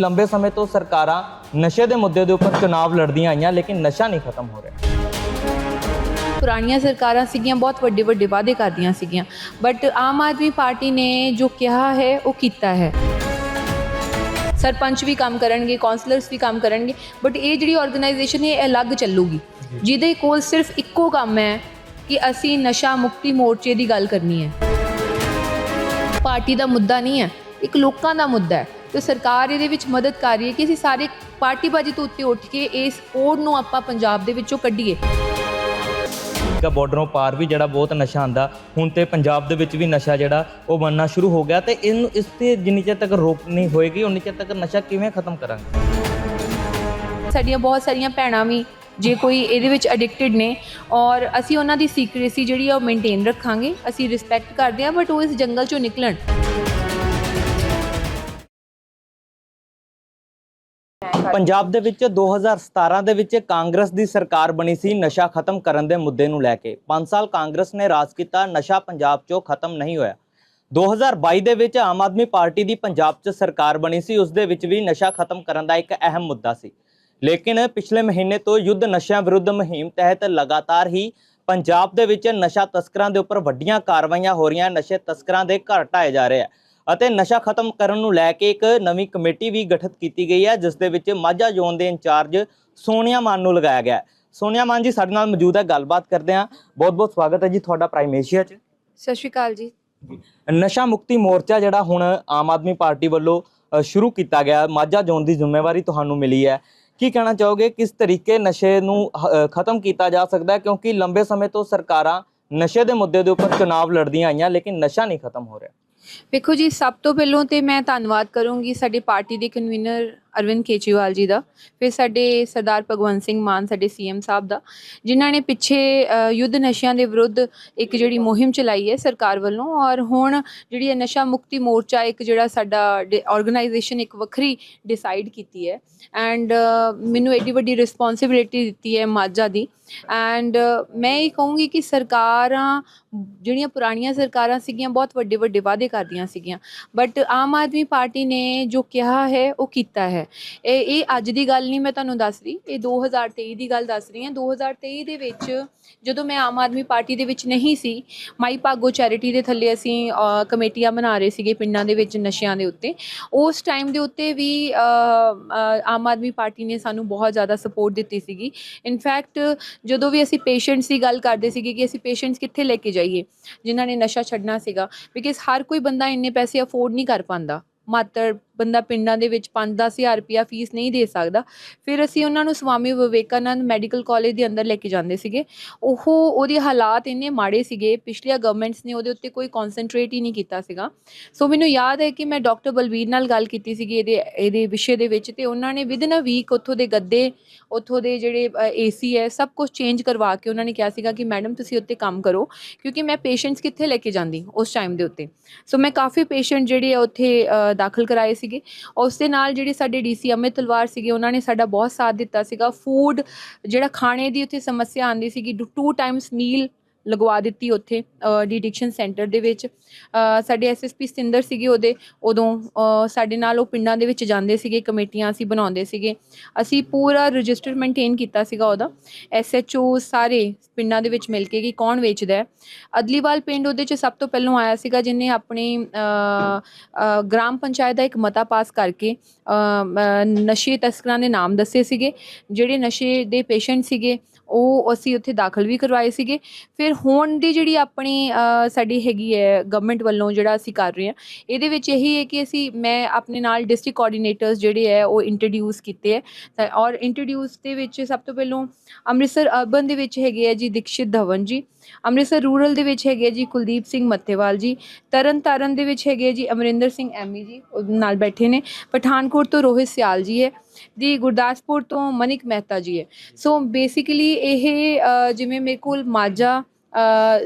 ਲੰਬੇ ਸਮੇਂ ਤੋਂ ਸਰਕਾਰਾਂ ਨਸ਼ੇ ਦੇ ਮੁੱਦੇ ਦੇ ਉੱਪਰ ਚੁਣਾਵ ਲੜਦੀਆਂ ਆਈਆਂ ਲੇਕਿਨ ਨਸ਼ਾ ਨਹੀਂ ਖਤਮ ਹੋ ਰਿਹਾ। ਪੁਰਾਣੀਆਂ ਸਰਕਾਰਾਂ ਸੀਗੀਆਂ ਬਹੁਤ ਵੱਡੇ ਵੱਡੇ ਵਾਅਦੇ ਕਰਦੀਆਂ ਸੀਗੀਆਂ। ਬਟ ਆਮ ਆਦਮੀ ਪਾਰਟੀ ਨੇ ਜੋ ਕਿਹਾ ਹੈ ਉਹ ਕੀਤਾ ਹੈ। ਸਰਪੰਚ ਵੀ ਕੰਮ ਕਰਨਗੇ ਕਾਉਂਸਲਰਸ ਵੀ ਕੰਮ ਕਰਨਗੇ ਬਟ ਇਹ ਜਿਹੜੀ ਆਰਗੇਨਾਈਜੇਸ਼ਨ ਹੈ ਇਹ ਅਲੱਗ ਚੱਲੂਗੀ। ਜਿਹਦੇ ਕੋਲ ਸਿਰਫ ਇੱਕੋ ਕੰਮ ਹੈ ਕਿ ਅਸੀਂ ਨਸ਼ਾ ਮੁਕਤੀ ਮੋਰਚੇ ਦੀ ਗੱਲ ਕਰਨੀ ਹੈ। ਪਾਰਟੀ ਦਾ ਮੁੱਦਾ ਨਹੀਂ ਹੈ ਇੱਕ ਲੋਕਾਂ ਦਾ ਮੁੱਦਾ ਹੈ। ਤੇ ਸਰਕਾਰ ਇਹਦੇ ਵਿੱਚ ਮਦਦ ਕਰ ਰਹੀ ਹੈ ਕਿ ਅਸੀਂ ਸਾਰੇ ਪਾਰਟੀਬਾਜ਼ੀ ਤੋਂ ਉੱਤੇ ਉੱਠ ਕੇ ਇਸ ਕੋਡ ਨੂੰ ਆਪਾਂ ਪੰਜਾਬ ਦੇ ਵਿੱਚੋਂ ਕੱਢੀਏ। ਕਾ ਬਾਰਡਰੋਂ ਪਾਰ ਵੀ ਜਿਹੜਾ ਬਹੁਤ ਨਸ਼ਾ ਆਂਦਾ ਹੁਣ ਤੇ ਪੰਜਾਬ ਦੇ ਵਿੱਚ ਵੀ ਨਸ਼ਾ ਜਿਹੜਾ ਉਹ ਬਣਨਾ ਸ਼ੁਰੂ ਹੋ ਗਿਆ ਤੇ ਇਹਨੂੰ ਇਸ ਤੇ ਜਿੰਨੀ ਚਿਰ ਤੱਕ ਰੋਕ ਨਹੀਂ ਹੋਏਗੀ ਉਨੀ ਚਿਰ ਤੱਕ ਨਸ਼ਾ ਕਿਵੇਂ ਖਤਮ ਕਰਾਂਗੇ? ਸਾਡੀਆਂ ਬਹੁਤ ਸਾਰੀਆਂ ਭੈਣਾਂ ਵੀ ਜੇ ਕੋਈ ਇਹਦੇ ਵਿੱਚ ਐਡਿਕਟਡ ਨੇ ਔਰ ਅਸੀਂ ਉਹਨਾਂ ਦੀ ਸੀਕ੍ਰੇਸੀ ਜਿਹੜੀ ਆ ਉਹ ਮੇਨਟੇਨ ਰੱਖਾਂਗੇ ਅਸੀਂ ਰਿਸਪੈਕਟ ਕਰਦੇ ਹਾਂ ਬਟ ਉਹ ਇਸ ਜੰਗਲ ਚੋਂ ਨਿਕਲਣ। ਪੰਜਾਬ ਦੇ ਵਿੱਚ 2017 ਦੇ ਵਿੱਚ ਕਾਂਗਰਸ ਦੀ ਸਰਕਾਰ ਬਣੀ ਸੀ, ਨਸ਼ਾ ਖਤਮ ਕਰਨ ਦੇ ਮੁੱਦੇ ਨੂੰ ਲੈ ਕੇ। 5 ਸਾਲ ਕਾਂਗਰਸ ਨੇ ਰਾਜ ਕੀਤਾ, ਨਸ਼ਾ ਪੰਜਾਬ 'ਚੋਂ ਖਤਮ ਨਹੀਂ ਹੋਇਆ। 2022 ਦੇ ਵਿੱਚ ਆਮ ਆਦਮੀ ਪਾਰਟੀ ਦੀ ਪੰਜਾਬ 'ਚ ਸਰਕਾਰ ਬਣੀ ਸੀ ਉਸ ਦੇ ਵਿੱਚ ਵੀ ਨਸ਼ਾ ਖਤਮ ਕਰਨ ਦਾ ਇੱਕ ਅਹਿਮ ਮੁੱਦਾ ਸੀ। ਲੇਕਿਨ ਪਿਛਲੇ ਮਹੀਨੇ ਤੋਂ ਯੁੱਧ ਨਸ਼ਿਆਂ ਵਿਰੁੱਧ ਮੁਹਿੰਮ ਤਹਿਤ ਲਗਾਤਾਰ ਹੀ ਪੰਜਾਬ ਦੇ ਵਿੱਚ ਨਸ਼ਾ ਤਸਕਰਾਂ ਦੇ ਉੱਪਰ ਵੱਡੀਆਂ ਕਾਰਵਾਈਆਂ ਹੋ ਰਹੀਆਂ, ਨਸ਼ੇ ਤਸਕਰਾਂ ਦੇ ਘਰ ਢਾਏ ਜਾ ਰਹੇ ਆ। ਅਤੇ ਨਸ਼ਾ ਖਤਮ ਕਰਨ ਨੂੰ ਲੈ ਕੇ ਇੱਕ ਨਵੀਂ ਕਮੇਟੀ ਵੀ ਗਠਿਤ ਕੀਤੀ ਗਈ ਹੈ ਜਿਸ ਦੇ ਵਿੱਚ ਮਾਝਾ ਜ਼ੋਨ ਦੇ ਇੰਚਾਰਜ ਸੋਨੀਆ ਮਾਨ ਨੂੰ ਲਗਾਇਆ ਗਿਆ। ਸੋਨੀਆ ਮਾਨ ਜੀ ਸਾਡੇ ਨਾਲ ਮੌਜੂਦ ਹੈ ਗੱਲਬਾਤ ਕਰਦੇ ਹਾਂ। ਬਹੁਤ ਬਹੁਤ ਸਵਾਗਤ ਹੈ ਜੀ ਤੁਹਾਡਾ ਪ੍ਰਾਈਮ ਏਸ਼ੀਆ 'ਚ। ਸਤਿ ਸ਼੍ਰੀ ਅਕਾਲ ਜੀ। ਨਸ਼ਾ ਮੁਕਤੀ ਮੋਰਚਾ ਜਿਹੜਾ ਹੁਣ ਆਮ ਆਦਮੀ ਪਾਰਟੀ ਵੱਲੋਂ ਸ਼ੁਰੂ ਕੀਤਾ ਗਿਆ ਮਾਝਾ ਜ਼ੋਨ ਦੀ ਜ਼ਿੰਮੇਵਾਰੀ ਤੁਹਾਨੂੰ ਮਿਲੀ ਹੈ। ਕੀ ਕਹਿਣਾ ਚਾਹੋਗੇ ਕਿਸ ਤਰੀਕੇ ਨਸ਼ੇ ਨੂੰ ਖਤਮ ਕੀਤਾ ਜਾ ਸਕਦਾ ਹੈ? ਕਿਉਂਕਿ ਲੰਬੇ ਸਮੇਂ ਤੋਂ ਸਰਕਾਰਾਂ ਨਸ਼ੇ ਦੇ ਮੁੱਦੇ ਦੇ ਉੱਪਰ ਚੁਣਾਵ ਲੜਦੀਆਂ ਆਈਆਂ ਲੇਕਿਨ ਨਸ਼ਾ ਨਹੀਂ ਖਤਮ ਹੋ ਰਿਹਾ। ਵੇਖੋ ਜੀ ਸਭ ਤੋਂ ਪਹਿਲਾਂ ਤੇ ਮੈਂ ਧੰਨਵਾਦ ਕਰੂੰਗੀ ਸਾਡੀ ਪਾਰਟੀ ਦੇ ਕਨਵੀਨਰ ਅਰਵਿੰਦ ਕੇਜਰੀਵਾਲ ਜੀ ਦਾ, ਫਿਰ ਸਾਡੇ ਸਰਦਾਰ ਭਗਵੰਤ ਸਿੰਘ ਮਾਨ, ਸਾਡੇ ਸੀਐਮ ਸਾਹਿਬ ਦਾ, ਜਿਨ੍ਹਾਂ ਨੇ ਪਿੱਛੇ ਯੁੱਧ ਨਸ਼ਿਆਂ ਦੇ ਵਿਰੁੱਧ ਇੱਕ ਜਿਹੜੀ ਮੁਹਿੰਮ ਚਲਾਈ ਹੈ ਸਰਕਾਰ ਵੱਲੋਂ, ਔਰ ਹੁਣ ਜਿਹੜੀ ਨਸ਼ਾ ਮੁਕਤੀ ਮੋਰਚਾ ਇੱਕ ਜਿਹੜਾ ਸਾਡਾ ਆਰਗੇਨਾਈਜੇਸ਼ਨ ਇੱਕ ਵੱਖਰੀ ਡਿਸਾਈਡ ਕੀਤੀ ਹੈ। ਐਂਡ ਮੈਨੂੰ ਐਡੀ ਵੱਡੀ ਰਿਸਪੌਂਸਿਬਿਲਿਟੀ ਦਿੱਤੀ ਹੈ ਮਾਝਾ ਦੀ। ਐਂਡ ਮੈਂ ਇਹ ਕਹੂੰਗੀ ਕਿ ਸਰਕਾਰਾਂ, ਜਿਹੜੀਆਂ ਪੁਰਾਣੀਆਂ ਸਰਕਾਰਾਂ ਸੀਗੀਆਂ, ਬਹੁਤ ਵੱਡੇ ਵੱਡੇ ਵਾਅਦੇ ਕਰਦੀਆਂ ਸੀਗੀਆਂ। ਬਟ ਆਮ ਆਦਮੀ ਪਾਰਟੀ ਨੇ ਜੋ ਕਿਹਾ ਹੈ, ਉਹ ਕੀਤਾ ਹੈ। ਇਹ ਇਹ ਅੱਜ ਦੀ ਗੱਲ ਨਹੀਂ ਮੈਂ ਤੁਹਾਨੂੰ ਦੱਸ ਰਹੀ, ਇਹ 2023 ਦੀ ਗੱਲ ਦੱਸ ਰਹੀ ਹਾਂ। 2023 ਦੇ ਵਿੱਚ ਜਦੋਂ ਮੈਂ ਆਮ ਆਦਮੀ ਪਾਰਟੀ ਦੇ ਵਿੱਚ ਨਹੀਂ ਸੀ, ਮਾਈ ਭਾਗੋ ਚੈਰਿਟੀ ਦੇ ਥੱਲੇ ਅਸੀਂ ਕਮੇਟੀਆਂ ਬਣਾ ਰਹੇ ਸੀਗੇ ਪਿੰਡਾਂ ਦੇ ਵਿੱਚ, ਨਸ਼ਿਆਂ ਦੇ ਉੱਤੇ। ਉਸ ਟਾਈਮ ਦੇ ਉੱਤੇ ਵੀ ਆਮ ਆਦਮੀ ਪਾਰਟੀ ਨੇ ਸਾਨੂੰ ਬਹੁਤ ਜ਼ਿਆਦਾ ਸਪੋਰਟ ਦਿੱਤੀ ਸੀਗੀ। ਇਨਫੈਕਟ ਜਦੋਂ ਵੀ ਅਸੀਂ ਪੇਸ਼ੈਂਟਸ ਦੀ ਗੱਲ ਕਰਦੇ ਸੀਗੇ ਕਿ ਅਸੀਂ ਪੇਸ਼ੈਂਟਸ ਕਿੱਥੇ ਲੈ ਕੇ ਜਾਈਏ, ਜਿਨ੍ਹਾਂ ਨੇ ਨਸ਼ਾ ਛੱਡਣਾ ਸੀਗਾ ਬਿਕਾਜ਼ ਹਰ ਕੋਈ ਬੰਦਾ ਇੰਨੇ ਪੈਸੇ ਅਫੋਰਡ ਨਹੀਂ ਕਰ ਪਾਉਂਦਾ। ਮਾਤਰ ਬੰਦਾ ਪਿੰਡਾਂ ਦੇ ਵਿੱਚ 5-10 ਹਜ਼ਾਰ ਰੁਪਿਆ ਫੀਸ ਨਹੀਂ ਦੇ ਸਕਦਾ। ਫਿਰ ਅਸੀਂ ਉਹਨਾਂ ਨੂੰ ਸਵਾਮੀ ਵਿਵੇਕਾਨੰਦ ਮੈਡੀਕਲ ਕਾਲਜ ਦੇ ਅੰਦਰ ਲੈ ਕੇ ਜਾਂਦੇ ਸੀਗੇ। ਉਹ ਉਹਦੇ ਹਾਲਾਤ ਇੰਨੇ ਮਾੜੇ ਸੀਗੇ ਪਿਛਲੀਆਂ ਗਵਰਨਮੈਂਟਸ ਨੇ ਉਹਦੇ ਉੱਤੇ ਕੋਈ ਕਨਸੈਂਟਰੇਟ ਹੀ ਨਹੀਂ ਕੀਤਾ ਸੀਗਾ। ਸੋ ਮੈਨੂੰ ਯਾਦ ਹੈ ਕਿ ਮੈਂ ਡਾਕਟਰ ਬਲਵੀਰ ਨਾਲ ਗੱਲ ਕੀਤੀ ਸੀਗੀ ਇਹਦੇ ਇਹਦੇ ਵਿਸ਼ੇ ਦੇ ਵਿੱਚ ਤੇ ਉਹਨਾਂ ਨੇ ਵਿਦਨ ਅ ਵੀਕ ਉੱਥੋਂ ਦੇ ਗੱਦੇ ਉੱਥੋਂ ਦੇ ਜਿਹੜੇ ਏਸੀ ਹੈ ਸਭ ਕੁਝ ਚੇਂਜ ਕਰਵਾ ਕੇ ਉਹਨਾਂ ਨੇ ਕਿਹਾ ਸੀਗਾ ਕਿ ਮੈਡਮ ਤੁਸੀਂ ਉੱਤੇ ਕੰਮ ਕਰੋ ਕਿਉਂਕਿ ਮੈਂ ਪੇਸ਼ੈਂਟਸ ਕਿੱਥੇ ਲੈ ਕੇ ਜਾਂਦੀ ਉਸ ਟਾਈਮ ਦੇ ਉੱਤੇ। ਸੋ ਮੈਂ ਕਾਫੀ ਪੇਸ਼ੈਂਟ ਜਿਹੜੇ ਆ ਉੱਥੇ ਅ, ਦਾਖਲ ਕਰਾਏ ਸੀਗੇ। ਉਸ ਦੇ ਨਾਲ ਜਿਹੜੇ ਸਾਡੇ ਡੀਸੀ ਅਮਿਤ ਤਲਵਾਰ ਸੀਗੇ, ਉਹਨਾਂ ਨੇ ਸਾਡਾ ਬਹੁਤ ਸਾਥ ਦਿੱਤਾ ਸੀਗਾ। ਫੂਡ ਜਿਹੜਾ ਖਾਣੇ ਦੀ ਉੱਥੇ ਸਮੱਸਿਆ ਆਂਦੀ ਸੀਗੀ ਟੂ ਟਾਈਮਸ ਮੀਲ ਲਗਵਾ ਦਿੱਤੀ ਉੱਥੇ ਡੀਡਿਕਸ਼ਨ ਸੈਂਟਰ ਦੇ ਵਿੱਚ। ਅ, ਸਾਡੇ ਐਸਐਸਪੀ ਸਤਿੰਦਰ ਸੀਗੇ ਉਹਦੇ ਉਦੋਂ ਸਾਡੇ ਨਾਲ ਉਹ ਪਿੰਡਾਂ ਦੇ ਵਿੱਚ ਜਾਂਦੇ ਸੀਗੇ ਕਮੇਟੀਆਂ ਅਸੀਂ ਬਣਾਉਂਦੇ ਸੀਗੇ। ਅਸੀਂ ਪੂਰਾ ਰਜਿਸਟਰ ਮੇਨਟੇਨ ਕੀਤਾ ਸੀਗਾ ਉਹਦਾ। ਐਸਐਚਓ ਸਾਰੇ ਪਿੰਡਾਂ ਦੇ ਵਿੱਚ ਮਿਲ ਕੇ ਕਿ ਕੌਣ ਵੇਚਦਾ ਹੈ। ਅਦਲੀਵਾਲ ਪਿੰਡ ਉਹਦੇ ਚ ਸਭ ਤੋਂ ਪਹਿਲਾਂ ਆਇਆ ਸੀਗਾ ਜਿਨੇ ਆਪਣੀ ਗ੍ਰਾਮ ਪੰਚਾਇਤ ਦਾ ਇੱਕ ਮਤਾ ਪਾਸ ਕਰਕੇ ਨਸ਼ੇ ਤਸਕਰਾਂ ਦੇ ਨਾਮ ਦੱਸੇ ਸੀਗੇ। ਜਿਹੜੇ ਨਸ਼ੇ ਦੇ ਪੇਸ਼ੈਂਟ ਸੀਗੇ ਉਹ ਅਸੀਂ ਉੱਥੇ ਦਾਖਲ ਵੀ ਕਰਵਾਏ ਸੀਗੇ। ਫਿਰ ਹੋਣ ਦੀ ਜਿਹੜੀ ਆਪਣੀ ਸਾਡੀ ਹੈਗੀ ਹੈ ਗਵਰਨਮੈਂਟ ਵੱਲੋਂ ਜਿਹੜਾ ਅਸੀਂ ਕਰ ਰਹੇ ਹਾਂ, ਇਹਦੇ ਵਿੱਚ ਇਹੀ ਹੈ ਕਿ ਅਸੀਂ, ਮੈਂ ਆਪਣੇ ਨਾਲ ਡਿਸਟ੍ਰਿਕਟ ਕੋਆਰਡੀਨੇਟਰਸ ਜਿਹੜੇ ਹੈ, ਉਹ ਇੰਟਰੋਡਿਊਸ ਕੀਤੇ ਹੈ। ਤਾਂ, ਔਰ ਇੰਟਰੋਡਿਊਸ ਦੇ ਵਿੱਚ ਸਭ ਤੋਂ ਪਹਿਲਾਂ ਅੰਮ੍ਰਿਤਸਰ ਅਰਬਨ ਦੇ ਵਿੱਚ ਹੈਗੇ ਹੈ ਜੀ ਦੀਕਸ਼ਿਤ ਧਵਨ ਜੀ, ਅੰਮ੍ਰਿਤਸਰ ਰੂਰਲ ਦੇ ਵਿੱਚ ਹੈਗੇ ਜੀ ਕੁਲਦੀਪ ਸਿੰਘ ਮੱਤੇਵਾਲ ਜੀ, ਤਰਨ ਤਾਰਨ ਦੇ ਵਿੱਚ ਹੈਗੇ ਜੀ ਅਮਰਿੰਦਰ ਸਿੰਘ ਐਮੀ ਜੀ, ਉਹ ਨਾਲ ਬੈਠੇ ਨੇ, ਪਠਾਨਕੋਟ ਤੋਂ ਰੋਹਿਤ ਸਿਆਲ ਜੀ ਹੈ। ਜੀ ਗੁਰਦਾਸਪੁਰ ਤੋਂ ਮਨਿਕ ਮਹਿਤਾ ਜੀ ਹੈ। ਸੋ ਬੇਸਿਕਲੀ ਇਹ ਜਿਵੇਂ ਮੇਰੇ ਕੋਲ ਮਾਝਾ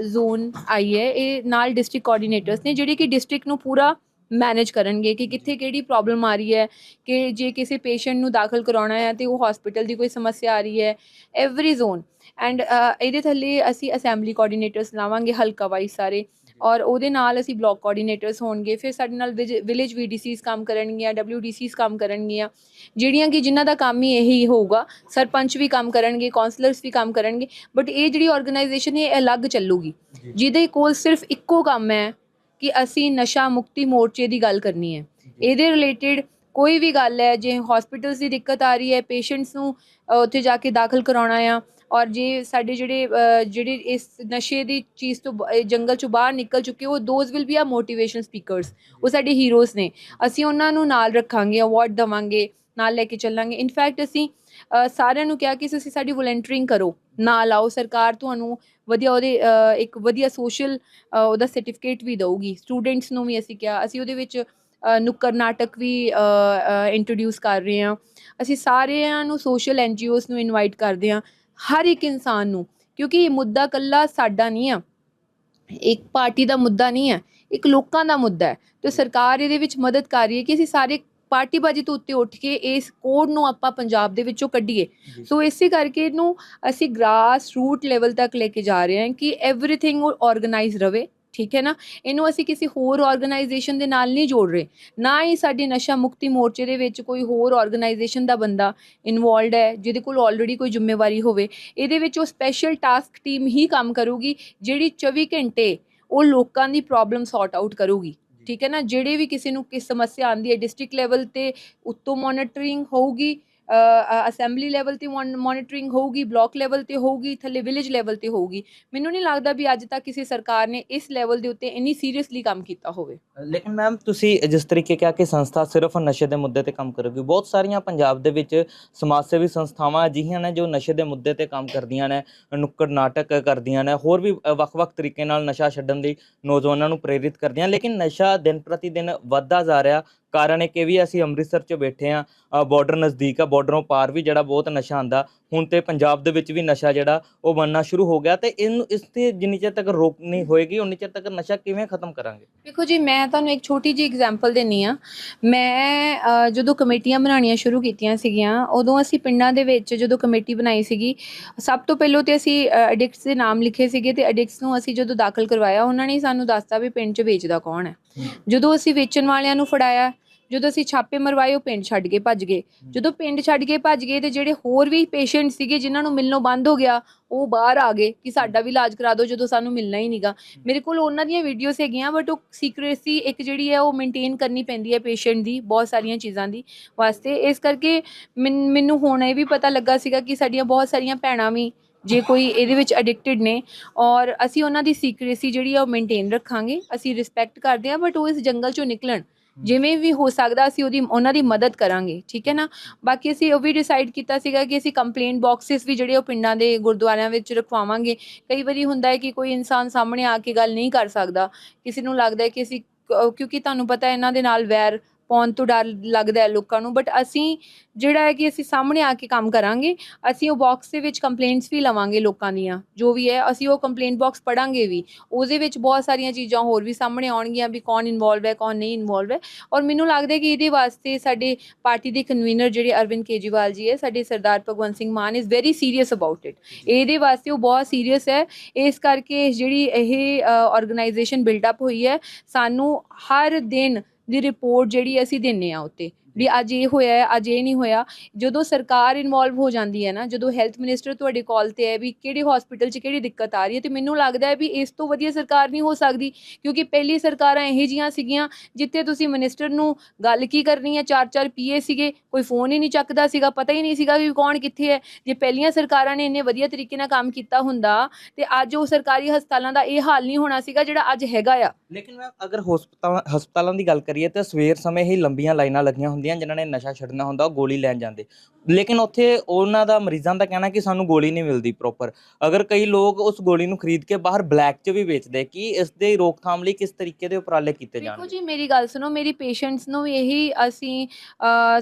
ਜ਼ੋਨ ਆਈ ਹੈ, ਇਹ ਨਾਲ ਡਿਸਟ੍ਰਿਕਟ ਕੋਆਰਡੀਨੇਟਰਸ ਨੇ ਜਿਹੜੇ ਕਿ ਡਿਸਟ੍ਰਿਕਟ ਨੂੰ ਪੂਰਾ ਮੈਨੇਜ ਕਰਨਗੇ ਕਿ ਕਿੱਥੇ ਕਿਹੜੀ ਪ੍ਰੋਬਲਮ ਆ ਰਹੀ ਹੈ, ਕਿ ਜੇ ਕਿਸੇ ਪੇਸ਼ੈਂਟ ਨੂੰ ਦਾਖਲ ਕਰਾਉਣਾ ਹੈ ਤੇ ਉਹ ਹਸਪੀਟਲ ਦੀ ਕੋਈ ਸਮੱਸਿਆ ਆ ਰਹੀ ਹੈ ਐਵਰੀ ਜ਼ੋਨ ਐਂਡ ਇਹਦੇ ਥੱਲੇ ਅਸੀਂ ਅਸੈਂਬਲੀ ਕੋਆਰਡੀਨੇਟਰਸ ਲਾਵਾਂਗੇ ਹਲਕਾ ਵਾਈਜ਼ ਸਾਰੇ। ਔਰ ਉਹਦੇ ਨਾਲ ਅਸੀਂ ਬਲਾਕ ਕੋਆਰਡੀਨੇਟਰਸ ਹੋਣਗੇ ਫਿਰ ਸਾਡੇ ਨਾਲ ਵਿਲੇਜ ਵੀਡੀਸੀਸ ਕੰਮ ਕਰਨਗੀਆਂ ਡਬਲਯੂਡੀਸੀਸ ਕੰਮ ਕਰਨਗੀਆਂ ਜਿਹੜੀਆਂ ਕਿ ਜਿਨ੍ਹਾਂ ਦਾ ਕੰਮ ਹੀ ਇਹੀ ਹੋਊਗਾ ਸਰਪੰਚ ਵੀ ਕੰਮ ਕਰਨਗੇ ਕਾਉਂਸਲਰਸ ਵੀ ਕੰਮ ਕਰਨਗੇ ਬਟ ਇਹ ਜਿਹੜੀ ਆਰਗੇਨਾਈਜੇਸ਼ਨ ਹੈ ਇਹ ਅਲੱਗ ਚੱਲੂਗੀ। ਜਿਹਦੇ ਕੋਲ ਸਿਰਫ ਇੱਕੋ ਕੰਮ ਹੈ ਕਿ ਅਸੀਂ ਨਸ਼ਾ ਮੁਕਤੀ ਮੋਰਚੇ ਦੀ ਗੱਲ ਕਰਨੀ ਹੈ। ਇਹਦੇ ਰਿਲੇਟਡ ਕੋਈ ਵੀ ਗੱਲ ਹੈ ਜੇ ਹਸਪੀਟਲਸ ਦੀ ਦਿੱਕਤ ਆ ਰਹੀ ਹੈ ਪੇਸ਼ੈਂਟਸ ਨੂੰ ਉੱਥੇ ਜਾ ਕੇ ਦਾਖਲ ਕਰਾਉਣਾ ਆ ਔਰ ਜੇ ਸਾਡੇ ਜਿਹੜੇ ਜਿਹੜੇ ਇਸ ਨਸ਼ੇ ਦੀ ਚੀਜ਼ ਤੋਂ ਜੰਗਲ ਚੋਂ ਬਾਹਰ ਨਿਕਲ ਚੁੱਕੇ ਉਹ those will be a motivation speakers ਉਹ ਸਾਡੇ ਹੀਰੋਜ਼ ਨੇ। ਅਸੀਂ ਉਹਨਾਂ ਨੂੰ ਨਾਲ ਰੱਖਾਂਗੇ ਅਵਾਰਡ ਦਵਾਂਗੇ ਨਾਲ ਲੈ ਕੇ ਚੱਲਾਂਗੇ। ਇਨਫੈਕਟ ਅਸੀਂ ਸਾਰਿਆਂ ਨੂੰ ਕਿਹਾ ਕਿ ਤੁਸੀਂ ਸਾਡੀ ਵੋਲੰਟੀਅਰਿੰਗ ਕਰੋ। ਨਾਲ ਆਓ ਸਰਕਾਰ ਤੁਹਾਨੂੰ ਵਧੀਆ ਉਹਦੇ ਇੱਕ ਵਧੀਆ ਸੋਸ਼ਲ ਉਹਦਾ ਸਰਟੀਫਿਕੇਟ ਵੀ ਦਊਗੀ। ਸਟੂਡੈਂਟਸ ਨੂੰ ਵੀ ਅਸੀਂ ਕਿਹਾ। ਅਸੀਂ ਉਹਦੇ ਵਿੱਚ ਅ, ਨੁੱਕਰ ਨਾਟਕ ਵੀ ਇੰਟਰੋਡਿਊਸ ਕਰ ਰਹੇ ਹਾਂ। ਅਸੀਂ ਸਾਰਿਆਂ ਨੂੰ ਸੋਸ਼ਲ ਐਨਜੀਓਜ਼ ਨੂੰ ਇਨਵਾਈਟ ਕਰਦੇ ਹਾਂ। ਹਰ ਇੱਕ ਇਨਸਾਨ ਨੂੰ ਕਿਉਂਕਿ ਇਹ ਮੁੱਦਾ ਕੱਲਾ ਸਾਡਾ ਨਹੀਂ ਆ। ਇੱਕ ਪਾਰਟੀ ਦਾ ਮੁੱਦਾ ਨਹੀਂ ਹੈ ਇੱਕ ਲੋਕਾਂ ਦਾ ਮੁੱਦਾ ਹੈ। ਤੇ ਸਰਕਾਰ ਇਹਦੇ ਵਿੱਚ ਮਦਦ ਕਰ ਰਹੀ ਹੈ ਕਿ ਅਸੀਂ ਸਾਰੇ ਪਾਰਟੀਬਾਜ਼ੀ ਤੋਂ ਉੱਤੇ ਉੱਠ ਕੇ ਇਸ ਕੋਡ ਨੂੰ ਆਪਾਂ ਪੰਜਾਬ ਦੇ ਵਿੱਚੋਂ ਕੱਢੀਏ। ਸੋ ਇਸੇ ਕਰਕੇ ਇਹਨੂੰ ਅਸੀਂ ਗ੍ਰਾਸ ਰੂਟ ਲੈਵਲ ਤੱਕ ਲੈ ਕੇ ਜਾ ਰਹੇ ਹਾਂ ਕਿ ਐਵਰੀਥਿੰਗ ਆਰਗੇਨਾਈਜ਼ ਰਵੇ। ਠੀਕ ਹੈ ਨਾ? ਇਹਨੂੰ ਅਸੀਂ ਕਿਸੇ ਹੋਰ ਆਰਗੇਨਾਈਜੇਸ਼ਨ ਦੇ ਨਾਲ ਨਹੀਂ ਜੋੜ ਰਹੇ। ਨਾ ਹੀ ਸਾਡੀ ਨਸ਼ਾ ਮੁਕਤੀ ਮੋਰਚੇ ਦੇ ਵਿੱਚ ਕੋਈ ਹੋਰ ਆਰਗੇਨਾਈਜੇਸ਼ਨ ਦਾ ਬੰਦਾ ਇਨਵੋਲਡ ਹੈ ਜਿਹਦੇ ਕੋਲ ਆਲਰੇਡੀ ਕੋਈ ਜ਼ਿੰਮੇਵਾਰੀ ਹੋਵੇ। ਇਹਦੇ ਵਿੱਚ ਉਹ ਸਪੈਸ਼ਲ ਟਾਸਕ ਟੀਮ ਹੀ ਕੰਮ ਕਰੂਗੀ ਜਿਹੜੀ 24 ਘੰਟੇ ਉਹ ਲੋਕਾਂ ਦੀ ਪ੍ਰੋਬਲਮ ਸੌਰਟ ਆਊਟ ਕਰੂਗੀ। ਠੀਕ ਹੈ ਨਾ? ਜਿਹੜੇ ਵੀ ਕਿਸੇ ਨੂੰ ਕਿਸ ਸਮੱਸਿਆ ਆਂਦੀ ਹੈ ਡਿਸਟ੍ਰਿਕਟ ਲੈਵਲ ਤੇ ਉੱਤੋਂ ਮੋਨੀਟਰਿੰਗ ਹੋਊਗੀ ਅਸੈਂਬਲੀ ਲੈਵਲ ਤੇ ਮੋਨੀਟਰਿੰਗ ਹੋਊਗੀ ਬਲਾਕ ਲੈਵਲ ਤੇ ਹੋਊਗੀ, ਥੱਲੇ ਵਿਲੇਜ ਲੈਵਲ ਤੇ ਹੋਊਗੀ। ਮੈਨੂੰ ਨਹੀਂ ਲੱਗਦਾ ਵੀ ਅੱਜ ਤੱਕ ਕਿਸੇ ਸਰਕਾਰ ਨੇ ਇਸ ਲੈਵਲ ਦੇ ਉੱਤੇ ਇੰਨੀ ਸੀਰੀਅਸਲੀ ਕੰਮ ਕੀਤਾ ਹੋਵੇ। ਲੇਕਿਨ ਮੈਮ ਤੁਸੀਂ ਜਿਸ ਤਰੀਕੇ ਕਿਹਾ ਕਿ ਸੰਸਥਾ ਸਿਰਫ ਨਸ਼ੇ ਦੇ ਮੁੱਦੇ ਤੇ ਕੰਮ ਕਰੇਗੀ, ਬਹੁਤ ਸਾਰੀਆਂ ਪੰਜਾਬ ਦੇ ਵਿੱਚ ਸਮਾਜ ਸੇਵੀ ਸੰਸਥਾਵਾਂ ਅਜਿਹੀਆਂ ਨੇ ਜੋ ਨਸ਼ੇ ਦੇ ਮੁੱਦੇ ਤੇ ਕੰਮ ਕਰਦੀਆਂ ਨੇ ਨੁੱਕੜ ਨਾਟਕ ਕਰਦੀਆਂ ਨੇ, ਹੋਰ ਵੀ ਵੱਖ-ਵੱਖ ਤਰੀਕੇ ਨਾਲ ਨਸ਼ਾ ਛੱਡਣ ਲਈ ਨੌਜਵਾਨਾਂ ਨੂੰ ਪ੍ਰੇਰਿਤ ਕਰਦੀਆਂ ਲੇਕਿਨ ਨਸ਼ਾ ਦਿਨ ਪ੍ਰਤੀ ਦਿਨ ਵੱਧਦਾ ਜਾ ਰਿਹਾ ਕਾਰਨ ਇਹ ਕਿ ਵੀ ਅਸੀਂ ਅੰਮ੍ਰਿਤਸਰ 'ਚ ਬੈਠੇ ਆ ਬਾਰਡਰ ਨਜ਼ਦੀਕ ਆ ਬਾਰਡਰੋਂ ਪਾਰ ਵੀ ਜਿਹੜਾ ਬਹੁਤ ਨਸ਼ਾ ਆਂਦਾ ਹੁਣ ਤੇ ਪੰਜਾਬ ਦੇ ਵਿੱਚ ਵੀ ਨਸ਼ਾ ਜਿਹੜਾ ਉਹ ਬਣਨਾ ਸ਼ੁਰੂ ਹੋ ਗਿਆ ਤੇ ਇਹਨੂੰ ਇਸ ਤੇ ਜਿੰਨੀ ਚਿਰ ਤੱਕ ਰੋਕ ਨਹੀਂ ਹੋਏਗੀ ਉਨੀ ਚਿਰ ਤੱਕ ਨਸ਼ਾ ਕਿਵੇਂ ਖਤਮ ਕਰਾਂਗੇ? ਦੇਖੋ ਜੀ ਮੈਂ ਤੁਹਾਨੂੰ ਇੱਕ ਛੋਟੀ ਜਿਹੀ ਐਗਜ਼ਾਮਪਲ ਦੇਣੀ ਆ ਮੈਂ ਜਦੋਂ ਕਮੇਟੀਆਂ ਬਣਾਉਣੀਆਂ ਸ਼ੁਰੂ ਕੀਤੀਆਂ ਸੀਗੀਆਂ ਉਦੋਂ ਅਸੀਂ ਪਿੰਡਾਂ ਦੇ ਵਿੱਚ ਜਦੋਂ ਕਮੇਟੀ ਬਣਾਈ ਸੀਗੀ ਸਭ ਤੋਂ ਪਹਿਲਾਂ ਤੇ ਅਸੀਂ ਐਡਿਕਟਸ ਦੇ ਨਾਮ ਲਿਖੇ ਸੀਗੇ ਤੇ ਐਡਿਕਟਸ ਨੂੰ ਅਸੀਂ ਜਦੋਂ ਦਾਖਲ ਕਰਵਾਇਆ ਉਹਨਾਂ ਨੇ ਸਾਨੂੰ ਦੱਸਤਾ ਵੀ ਪਿੰਡ 'ਚ ਵੇਚਦਾ ਕੌਣ ਹੈ। ਜਦੋਂ ਅਸੀਂ ਵੇਚਣ ਵਾਲਿਆਂ ਨੂੰ ਫੜਾਇਆ ਜਦੋਂ ਅਸੀਂ ਛਾਪੇ ਮਰਵਾਏ, ਉਹ ਪਿੰਡ ਛੱਡ ਕੇ ਭੱਜ ਗਏ। ਜਦੋਂ ਪਿੰਡ ਛੱਡ ਕੇ ਭੱਜ ਗਏ ਤੇ ਜਿਹੜੇ ਹੋਰ ਵੀ ਪੇਸ਼ੈਂਟ ਸੀਗੇ ਜਿਨ੍ਹਾਂ ਨੂੰ ਮਿਲਣੋਂ ਬੰਦ ਹੋ ਗਿਆ, ਉਹ ਬਾਹਰ ਆ ਗਏ ਕਿ ਸਾਡਾ ਵੀ ਇਲਾਜ ਕਰਾ ਦਿਓ ਜਦੋਂ ਸਾਨੂੰ ਮਿਲਣਾ ਹੀ ਨਹੀਂਗਾ ਮੇਰੇ ਕੋਲ ਉਹਨਾਂ ਦੀਆਂ ਵੀਡੀਓਜ਼ ਹੈਗੀਆਂ ਬਟ ਉਹ ਸੀਕ੍ਰੇਸੀ ਇੱਕ ਜਿਹੜੀ ਹੈ, ਉਹ ਮੇਨਟੇਨ ਕਰਨੀ ਪੈਂਦੀ ਹੈ ਪੇਸ਼ੈਂਟ ਦੀ, ਬਹੁਤ ਸਾਰੀਆਂ ਚੀਜ਼ਾਂ ਦੀ ਵਾਸਤੇ। ਇਸ ਕਰਕੇ ਮੈਨ- ਮੈਨੂੰ ਹੁਣ ਇਹ ਵੀ ਪਤਾ ਲੱਗਾ ਸੀਗਾ ਕਿ ਸਾਡੀਆਂ ਬਹੁਤ ਸਾਰੀਆਂ ਭੈਣਾਂ ਵੀ ਜੇ ਕੋਈ ਇਹਦੇ ਵਿੱਚ ਐਡਿਕਟਡ ਨੇ ਔਰ ਅਸੀਂ ਉਹਨਾਂ ਦੀ ਸੀਕ੍ਰੇਸੀ ਜਿਹੜੀ ਆ, ਉਹ ਮੇਨਟੇਨ ਰੱਖਾਂਗੇ। ਅਸੀਂ ਰਿਸਪੈਕਟ ਕਰਦੇ ਹਾਂ ਬਟ ਉਹ ਇਸ ਜੰਗਲ ਚੋਂ ਨਿਕਲਣ। ਜਿਵੇਂ ਵੀ ਹੋ ਸਕਦਾ ਅਸੀਂ ਉਹਦੀ, ਉਹਨਾਂ ਦੀ ਮਦਦ ਕਰਾਂਗੇ, ਠੀਕ ਹੈ ਨਾ? ਬਾਕੀ ਅਸੀਂ ਉਹ ਵੀ ਡਿਸਾਈਡ ਕੀਤਾ ਸੀਗਾ ਕਿ ਅਸੀਂ ਕੰਪਲੇਂਟ ਬਾਕਸਸ ਵੀ ਜਿਹੜੇ ਉਹ ਪਿੰਡਾਂ ਦੇ ਗੁਰਦੁਆਰਿਆਂ ਵਿੱਚ ਰਖਵਾਵਾਂਗੇ। ਕਈ ਵਾਰੀ ਹੁੰਦਾ ਹੈ ਕਿ ਕੋਈ ਇਨਸਾਨ ਸਾਹਮਣੇ ਆ ਕੇ ਗੱਲ ਨਹੀਂ ਕਰ ਸਕਦਾ। ਕਿਸੇ ਨੂੰ ਲੱਗਦਾ ਹੈ ਕਿ ਅਸੀਂ ਕਿਉਂਕਿ ਤੁਹਾਨੂੰ ਪਤਾ ਹੈ, ਇਹਨਾਂ ਦੇ ਨਾਲ ਵੈਰ ਪਾਉਣ ਤੋਂ ਡਰ ਲੱਗਦਾ ਹੈ ਲੋਕਾਂ ਨੂੰ ਬਟ ਅਸੀਂ ਜਿਹੜਾ ਹੈ ਕਿ ਅਸੀਂ ਸਾਹਮਣੇ ਆ ਕੇ ਕੰਮ ਕਰਾਂਗੇ, ਅਸੀਂ ਉਹ ਬਾਕਸ ਦੇ ਵਿੱਚ ਕੰਪਲੇਂਟਸ ਵੀ ਲਵਾਂਗੇ ਲੋਕਾਂ ਦੀਆਂ, ਜੋ ਵੀ ਹੈ, ਅਸੀਂ ਉਹ ਕੰਪਲੇਂਟ ਬਾਕਸ ਪੜਾਂਗੇ ਵੀ, ਉਹਦੇ ਵਿੱਚ ਬਹੁਤ ਸਾਰੀਆਂ ਚੀਜ਼ਾਂ ਹੋਰ ਵੀ ਸਾਹਮਣੇ ਆਉਣਗੀਆਂ ਵੀ ਕੌਣ ਇਨਵੋਲਵ ਹੈ, ਕੌਣ ਨਹੀਂ ਇਨਵੋਲਵ ਹੈ, ਔਰ ਮੈਨੂੰ ਲੱਗਦਾ ਹੈ ਕਿ ਇਹਦੇ ਵਾਸਤੇ ਸਾਡੇ ਪਾਰਟੀ ਦੇ ਕਨਵੀਨਰ ਜਿਹੜੇ ਅਰਵਿੰਦ ਕੇਜੀਵਾਲ ਜੀ ਹੈ, ਸਾਡੇ Sardar Bhagwant Singh Mann is very serious about it ਇਹਦੇ ਵਾਸਤੇ ਉਹ ਬਹੁਤ ਸੀਰੀਅਸ ਹੈ, ਇਸ ਕਰਕੇ ਜਿਹੜੀ ਇਹ ਆਰਗੇਨਾਈਜੇਸ਼ਨ ਬਿਲਡ ਅਪ ਹੋਈ ਹੈ, ਸਾਨੂੰ ਹਰ ਦਿਨ ਦੀ ਰਿਪੋਰਟ ਜਿਹੜੀ ਅਸੀਂ ਦਿੰਨੇ ਆ ਉੱਤੇ। ਵੀ ਅੱਜ ਇਹ ਹੋਇਆ ਹੈ, ਅੱਜ ਇਹ ਨਹੀਂ ਹੋਇਆ। ਜਦੋਂ ਸਰਕਾਰ ਇਨਵੋਲਵ ਹੋ ਜਾਂਦੀ ਹੈ ਨਾ, ਜਦੋਂ ਹੈਲਥ ਮਿਨਿਸਟਰ ਤੁਹਾਡੇ ਕਾਲ ਤੇ ਹੈ ਵੀ ਕਿਹੜੇ ਹਸਪੀਟਲ 'ਚ ਕਿਹੜੀ ਦਿੱਕਤ ਆ ਰਹੀ ਹੈ, ਤੇ ਮੈਨੂੰ ਲੱਗਦਾ ਹੈ ਵੀ ਇਸ ਤੋਂ ਵਧੀਆ ਸਰਕਾਰ ਨਹੀਂ ਹੋ ਸਕਦੀ, ਕਿਉਂਕਿ ਪਹਿਲੀ ਸਰਕਾਰਾਂ ਇਹੋ ਜੀਆਂ ਸੀਗੀਆਂ ਜਿੱਥੇ ਤੁਸੀਂ ਮਿਨਿਸਟਰ ਨੂੰ ਗੱਲ ਕੀ ਕਰਨੀ ਹੈ, ਚਾਰ ਚਾਰ ਪੀਏ ਸੀਗੇ, ਕੋਈ ਫੋਨ ਹੀ ਨਹੀਂ ਚੱਕਦਾ ਸੀਗਾ, ਪਤਾ ਹੀ ਨਹੀਂ ਸੀਗਾ ਵੀ ਕੌਣ ਕਿੱਥੇ ਹੈ। ਜੇ ਪਹਿਲੀਆਂ ਸਰਕਾਰਾਂ ਨੇ ਇੰਨੇ ਵਧੀਆ ਤਰੀਕੇ ਨਾਲ ਕੰਮ ਕੀਤਾ ਹੁੰਦਾ, ਤੇ ਅੱਜ ਉਹ ਸਰਕਾਰੀ ਹਸਪਤਾਲਾਂ ਦਾ ਇਹ ਹਾਲ ਨਹੀਂ ਹੋਣਾ ਸੀਗਾ ਜਿਹੜਾ ਅੱਜ ਹੈਗਾ ਆ। ਲੇਕਿਨ ਮੈਮ, ਅਗਰ ਹਸਪਤਾਲਾਂ ਹਸਪਤਾਲਾਂ ਦੀ ਗੱਲ ਕਰੀਏ, ਤਾਂ ਸਵੇਰ ਸਮੇਂ ਹੀ ਲੰਬੀਆਂ ਲਾਈਨਾਂ ਲੱਗੀਆਂ ਹੁੰਦੀਆਂ ਜਿਨ੍ਹਾਂ ਨੇ ਨਸ਼ਾ ਛੱਡਣਾ ਹੁੰਦਾ, ਉਹ ਗੋਲੀ ਲੈਣ ਜਾਂਦੇ। ਲੇਕਿਨ ਉੱਥੇ ਉਹਨਾਂ ਦਾ, ਮਰੀਜ਼ਾਂ ਦਾ ਕਹਿਣਾ ਕਿ ਸਾਨੂੰ ਗੋਲੀ ਨਹੀਂ ਮਿਲਦੀ ਪ੍ਰੋਪਰ ਅਗਰ ਕਈ ਲੋਕ ਉਸ ਗੋਲੀ ਨੂੰ ਖਰੀਦ ਕੇ ਬਾਹਰ ਬਲੈਕ 'ਚ ਵੀ ਵੇਚਦੇ, ਕਿ ਇਸ ਦੇ ਰੋਕਥਾਮ ਲਈ ਕਿਸ ਤਰੀਕੇ ਦੇ ਉਪਰਾਲੇ ਕੀਤੇ ਦੇਖੋ ਜੀ, ਮੇਰੀ ਗੱਲ ਸੁਣੋ, ਮੇਰੀ ਪੇਸ਼ੈਂਟਸ ਨੂੰ ਵੀ ਇਹੀ ਅਸੀਂ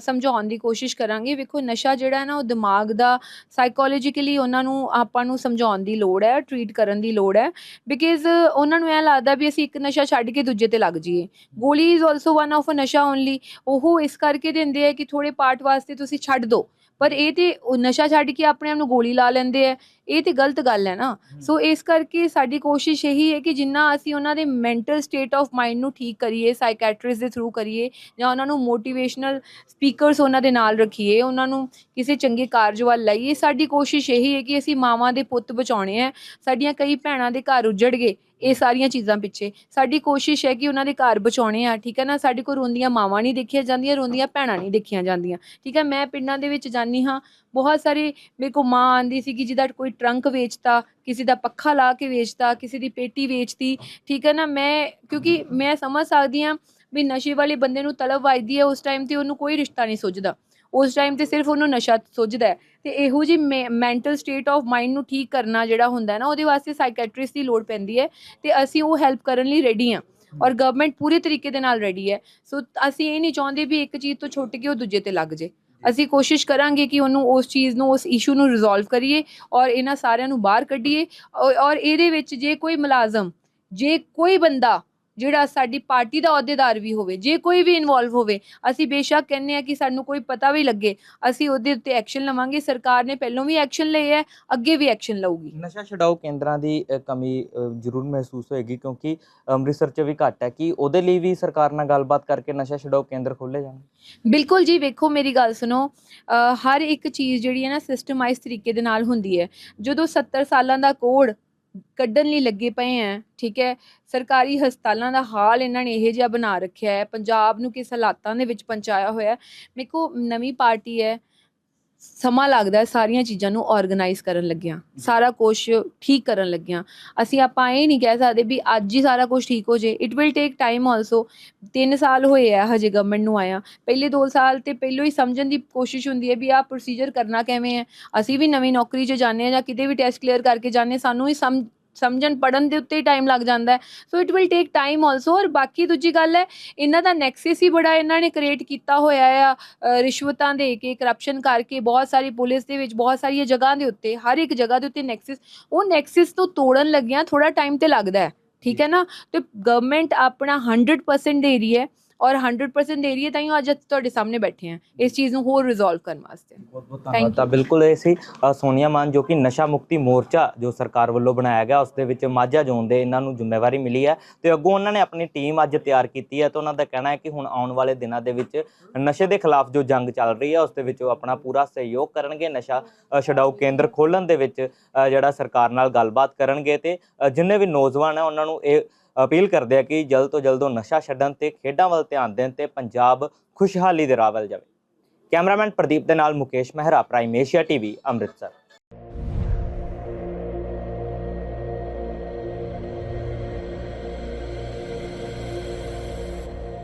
ਸਮਝਾਉਣ ਦੀ ਕੋਸ਼ਿਸ਼ ਕਰਾਂਗੇ। ਵੇਖੋ, ਨਸ਼ਾ ਜਿਹੜਾ ਹੈ ਨਾ, ਉਹ ਦਿਮਾਗ ਦਾ ਸਾਈਕੋਲੋਜੀਕਲੀ ਉਹਨਾਂ ਨੂੰ, ਆਪਾਂ ਨੂੰ ਸਮਝਾਉਣ ਦੀ ਲੋੜ ਹੈ ਟ੍ਰੀਟ ਕਰਨ ਦੀ ਲੋੜ ਹੈ। ਬਿਕਾਜ਼ ਉਹਨਾਂ ਨੂੰ ਇਹ ਲੱਗਦਾ ਵੀ ਅਸੀਂ ਇੱਕ ਨਸ਼ਾ ਛੱਡ ਕੇ ਦੂਜੇ ਤੇ ਲੱਗ ਜਾਈਏ। ਗੋਲੀ is also one of a ਨਸ਼ਾ ਓਨਲੀ ਉਹ ਇਸ ਕਰਕੇ ਦਿੰਦੇ ਆ ਕਿ ਥੋੜੇ ਪਾਰਟ ਵਾਸਤੇ ਤੁਸੀਂ ਛੱਡ ਦਿਓ ਪਰ ਇਹ ਤੇ ਨਸ਼ਾ ਛੱਡ ਕੇ ਆਪਣੇ ਆਪ ਨੂੰ ਗੋਲੀ ਲਾ ਲੈਂਦੇ ਆ ਇਹ ਤੇ ਗਲਤ ਗੱਲ ਹੈ ਨਾ। ਸੋ ਇਸ ਕਰਕੇ ਸਾਡੀ ਕੋਸ਼ਿਸ਼ ਇਹੀ ਹੈ ਕਿ ਜਿੰਨਾ ਅਸੀਂ ਉਹਨਾਂ ਦੇ ਮੈਂਟਲ ਸਟੇਟ ਆਫ ਮਾਈਂਡ ਨੂੰ ਠੀਕ ਕਰੀਏ ਸਾਈਕੈਟ੍ਰਿਸਟ ਦੇ ਥਰੂ ਕਰੀਏ ਜਾਂ ਉਹਨਾਂ ਨੂੰ ਮੋਟੀਵੇਸ਼ਨਲ ਸਪੀਕਰਸ ਉਹਨਾਂ ਦੇ ਨਾਲ ਰੱਖੀਏ ਉਹਨਾਂ ਨੂੰ ਕਿਸੇ ਚੰਗੇ ਕਾਰਜ ਵੱਲ ਲਾਈਏ ਸਾਡੀ ਕੋਸ਼ਿਸ਼ ਇਹੀ ਹੈ ਕਿ ਅਸੀਂ ਮਾਵਾਂ ਦੇ ਪੁੱਤ ਬਚਾਉਣੇ ਆ ਸਾਡੀਆਂ ਕਈ ਭੈਣਾਂ ਦੇ ਘਰ ਉਜੜ ਗਏ ਇਹ ਸਾਰੀਆਂ ਚੀਜ਼ਾਂ ਪਿੱਛੇ। ਸਾਡੀ ਕੋਸ਼ਿਸ਼ ਹੈ ਕਿ ਉਹਨਾਂ ਦੇ ਘਰ ਬਚਾਉਣੇ ਆ, ਠੀਕ ਹੈ ਨਾ? ਸਾਡੇ ਕੋਲ ਰੋਂਦੀਆਂ ਮਾਵਾਂ ਨਹੀਂ ਦੇਖੀਆਂ ਜਾਂਦੀਆਂ, ਰੋਂਦੀਆਂ ਭੈਣਾਂ ਨਹੀਂ ਦੇਖੀਆਂ ਜਾਂਦੀਆਂ, ਠੀਕ ਹੈ? ਮੈਂ ਪਿੰਡਾਂ ਦੇ ਵਿੱਚ ਜਾਂਦੀ ਹਾਂ। ਬਹੁਤ ਸਾਰੇ ਮੇਰੇ ਕੋ ਮਾਂ ਆਂਦੀ ਸੀ ਕਿ ਜਿਹਦਾ ਕੋਈ ਟਰੰਕ ਵੇਚਤਾ, ਕਿਸੇ ਦਾ ਪੱਖਾ ਲਾ ਕੇ ਵੇਚਤਾ, ਕਿਸੇ ਦੀ ਪੇਟੀ ਵੇਚਤੀ, ਠੀਕ ਹੈ ਨਾ? ਮੈਂ, ਕਿਉਂਕਿ ਮੈਂ ਸਮਝ ਸਕਦੀ ਹਾਂ ਵੀ ਨਸ਼ੇ ਵਾਲੇ ਬੰਦੇ ਨੂੰ ਤਲਬ ਵੱਜਦੀ ਹੈ, ਉਸ ਟਾਈਮ ਤੇ ਉਹਨੂੰ ਕੋਈ ਰਿਸ਼ਤਾ ਨਹੀਂ ਸੁੱਝਦਾ। ਉਸ ਟਾਈਮ ਤੇ ਸਿਰਫ ਉਹਨੂੰ ਨਸ਼ਾ ਸੁੱਝਦਾ ਤੇ ਇਹੋ ਜੀ ਮੈਂਟਲ ਸਟੇਟ ਆਫ ਮਾਈਂਡ ਨੂੰ ਠੀਕ ਕਰਨਾ ਜਿਹੜਾ ਹੁੰਦਾ ਨਾ ਉਹਦੇ ਵਾਸਤੇ ਸਾਈਕੈਟ੍ਰਿਸਟ ਦੀ ਲੋੜ ਪੈਂਦੀ ਹੈ ਤੇ ਅਸੀਂ ਉਹ ਹੈਲਪ ਕਰਨ ਲਈ ਰੈਡੀ ਹਾਂ ਔਰ ਗਵਰਨਮੈਂਟ ਪੂਰੇ ਤਰੀਕੇ ਦੇ ਨਾਲ ਰੈਡੀ ਹੈ। ਸੋ ਅਸੀਂ ਇਹ ਨਹੀਂ ਚਾਹੁੰਦੇ ਵੀ ਇੱਕ ਚੀਜ਼ ਤੋਂ ਛੁੱਟ ਕੇ ਉਹ ਦੂਜੇ ਤੇ ਲੱਗ ਜੇ। ਅਸੀਂ ਕੋਸ਼ਿਸ਼ ਕਰਾਂਗੇ ਕਿ ਉਹਨੂੰ ਉਸ ਚੀਜ਼ ਨੂੰ ਉਸ ਇਸ਼ੂ ਨੂੰ ਰਿਜ਼ੋਲਵ ਕਰੀਏ ਔਰ ਇਹਨਾਂ ਸਾਰਿਆਂ ਨੂੰ ਬਾਹਰ ਕੱਢੀਏ ਔਰ ਇਹਦੇ ਵਿੱਚ ਜੇ ਕੋਈ ਮੁਲਾਜ਼ਮ ਜੇ ਕੋਈ ਬੰਦਾ ਜਿਹੜਾ ਸਾਡੀ ਪਾਰਟੀ ਦਾ ਅਹੁਦੇਦਾਰ ਵੀ ਹੋਵੇ ਜੇ ਕੋਈ ਵੀ ਇਨਵੋਲਵ ਹੋਵੇ ਅਸੀਂ ਬੇਸ਼ੱਕ ਕਹਿੰਨੇ ਆ ਕਿ ਸਾਨੂੰ ਕੋਈ ਪਤਾ ਵੀ ਲੱਗੇ ਅਸੀਂ ਉਹਦੇ ਉੱਤੇ ਐਕਸ਼ਨ ਲਵਾਂਗੇ ਸਰਕਾਰ ਨੇ ਪਹਿਲਾਂ ਵੀ ਐਕਸ਼ਨ ਲਏ ਹੈ ਅੱਗੇ ਵੀ ਐਕਸ਼ਨ ਲਊਗੀ। ਨਸ਼ਾ ਛਡਾਓ ਕੇਂਦਰਾਂ ਦੀ ਕਮੀ ਜ਼ਰੂਰ ਮਹਿਸੂਸ ਹੋਏਗੀ ਕਿਉਂਕਿ ਅੰਮ੍ਰਿਤਸਰ 'ਚ ਵੀ ਘੱਟ ਹੈ ਕਿ ਉਹਦੇ ਲਈ ਵੀ ਸਰਕਾਰ ਨਾਲ ਗੱਲਬਾਤ ਕਰਕੇ ਨਸ਼ਾ ਛਡਾਓ ਕੇਂਦਰ ਖੋਲੇ ਜਾਣ। ਬਿਲਕੁਲ ਜੀ ਵੇਖੋ ਮੇਰੀ ਗੱਲ ਸੁਣੋ ਹਰ ਇੱਕ ਚੀਜ਼ ਜਿਹੜੀ ਹੈ ਨਾ ਸਿਸਟਮਾਈਜ਼ ਤਰੀਕੇ ਦੇ ਨਾਲ ਹੁੰਦੀ ਹੈ। ਜਦੋਂ 70 ਸਾਲਾਂ ਦਾ ਕੋਡ ਕੱਢਣ ਲਈ ਲੱਗੇ ਪਏ ਆ, ਠੀਕ ਹੈ? ਸਰਕਾਰੀ ਹਸਪਤਾਲਾਂ ਦਾ ਹਾਲ ਇਹਨਾਂ ਨੇ ਇਹ ਜਿਹਾ ਬਣਾ ਰੱਖਿਆ ਹੈ। ਪੰਜਾਬ ਨੂੰ ਕਿਸ ਹਾਲਾਤਾਂ ਦੇ ਵਿੱਚ ਪਹੁੰਚਾਇਆ ਹੋਇਆ ਮੇਰੇ ਮੇਕੋ ਨਵੀਂ ਪਾਰਟੀ ਹੈ ਸਮਾਂ ਲੱਗਦਾ ਹੈ ਸਾਰੀਆਂ ਚੀਜ਼ਾਂ ਨੂੰ ਆਰਗੇਨਾਈਜ਼ ਕਰਨ ਲੱਗਿਆਂ। ਸਾਰਾ ਕੁਝ ਠੀਕ ਕਰਨ ਲੱਗਿਆਂ। ਅਸੀਂ ਆਪਾਂ ਇਹ ਨਹੀਂ ਕਹਿ ਸਕਦੇ ਵੀ ਅੱਜ ਹੀ ਸਾਰਾ ਕੁਝ ਠੀਕ ਹੋ ਜੇ it will take time also 3 ਸਾਲ ਹੋਏ ਆ ਹਜੇ ਗਵਰਨਮੈਂਟ ਨੂੰ ਆਇਆ। ਪਹਿਲੇ 2 ਸਾਲ ਤੇ ਪਹਿਲੋਂ ਹੀ ਸਮਝਣ ਦੀ ਕੋਸ਼ਿਸ਼ ਹੁੰਦੀ ਹੈ ਵੀ ਆਹ ਪ੍ਰੋਸੀਜਰ ਕਰਨਾ ਕਿਵੇਂ ਹੈ। ਅਸੀਂ ਵੀ ਨਵੀਂ ਨੌਕਰੀ 'ਚ ਜਾਂਦੇ ਆ ਜਾਂ ਕਿਤੇ ਵੀ ਟੈਸਟ ਕਲੀਅਰ ਕਰਕੇ ਜਾਂਦੇ ਹਾਂ, ਸਾਨੂੰ ਹੀ ਸਮਝ ਸਮਝਣ ਪੜਨ ਦੇ ਉੱਤੇ ਹੀ ਟਾਈਮ ਲੱਗ ਜਾਂਦਾ ਹੈ। So it will take time also ਔਰ ਬਾਕੀ ਦੂਜੀ ਗੱਲ ਹੈ, ਇਹਨਾਂ ਦਾ ਨੈਕਸਸ ਹੀ ਬੜਾ ਇਹਨਾਂ ਨੇ ਕ੍ਰੀਏਟ ਕੀਤਾ ਹੋਇਆ ਆ ਰਿਸ਼ਵਤਾਂ ਦੇ ਕੇ ਕਰਪਸ਼ਨ ਕਰਕੇ, ਬਹੁਤ ਸਾਰੀ ਪੁਲਿਸ ਦੇ ਵਿੱਚ, ਬਹੁਤ ਸਾਰੀਆਂ ਜਗ੍ਹਾ ਦੇ ਉੱਤੇ, ਹਰ ਇੱਕ ਜਗ੍ਹਾ ਦੇ ਉੱਤੇ ਨੈਕਸਸ ਉਹ ਨੈਕਸਸ ਤੋਂ ਤੋੜਨ ਲੱਗਿਆਂ ਥੋੜਾ ਟਾਈਮ ਤੇ ਲੱਗਦਾ ਹੈ। ਠੀਕ ਹੈ ਨਾ? ਤੇ ਗਵਰਨਮੈਂਟ ਆਪਣਾ 100% ਦੇ ਰਹੀ ਹੈ। ਔਰ 100% ਦੇ ਰਹੀ ਹੈ ਤਾਂ ਹੀ ਅੱਜ ਤੁਹਾਡੇ ਸਾਹਮਣੇ ਬੈਠੇ ਹਾਂ। ਇਸ ਚੀਜ਼ ਨੂੰ ਹੋਰ ਰਿਜ਼ੋਲਵ ਕਰਨ ਵਾਸਤੇ। ਬਹੁਤ ਬਹੁਤ ਧੰਨਵਾਦ। ਤਾਂ ਬਿਲਕੁਲ ਇਹ ਸੀ ਸੋਨੀਆ ਮਾਨ ਜੋ ਕਿ ਨਸ਼ਾ ਮੁਕਤੀ ਮੋਰਚਾ ਜੋ ਸਰਕਾਰ ਵੱਲੋਂ ਬਣਾਇਆ ਗਿਆ ਉਸ ਦੇ ਵਿੱਚ ਮਾਝਾ ਜ਼ੋਨ ਦੇ ਇਹਨਾਂ ਨੂੰ ਜ਼ਿੰਮੇਵਾਰੀ ਮਿਲੀ ਹੈ। ਤੇ ਅੱਗੋਂ ਉਹਨਾਂ ਨੇ ਆਪਣੀ ਟੀਮ ਅੱਜ ਤਿਆਰ ਕੀਤੀ ਹੈ ਤੇ ਉਹਨਾਂ ਦਾ ਕਹਿਣਾ ਹੈ ਕਿ ਹੁਣ ਆਉਣ ਵਾਲੇ ਦਿਨਾਂ ਦੇ ਵਿੱਚ ਨਸ਼ੇ ਦੇ ਖਿਲਾਫ ਜੋ ਜੰਗ ਚੱਲ ਰਹੀ ਹੈ ਉਸ ਦੇ ਵਿੱਚ ਉਹ ਆਪਣਾ ਪੂਰਾ ਸਹਿਯੋਗ ਕਰਨਗੇ। ਨਸ਼ਾ ਛਡਾਊ ਕੇਂਦਰ ਖੋਲਣ ਦੇ ਵਿੱਚ ਜਿਹੜਾ ਸਰਕਾਰ ਨਾਲ ਗੱਲਬਾਤ ਕਰਨਗੇ ਤੇ ਜਿੰਨੇ ਵੀ ਨੌਜਵਾਨ ਹੈ ਉਹਨਾਂ ਨੂੰ ਇਹ ਅਪੀਲ ਕਰਦੇ ਆ ਕਿ ਜਲਦ ਤੋਂ ਜਲਦ ਉਹ ਨਸ਼ਾ ਛੱਡਣ ਤੇ ਖੇਡਾਂ ਵੱਲ ਧਿਆਨ ਦੇਣ ਤੇ ਪੰਜਾਬ ਖੁਸ਼ਹਾਲੀ ਦੇ ਰਾਹ ਵੱਲ ਜਾਵੇ। ਕੈਮਰਾਮੈਨ ਪ੍ਰਦੀਪ ਦੇ ਨਾਲ Mukesh Mehra prime Asia TV Amritsar.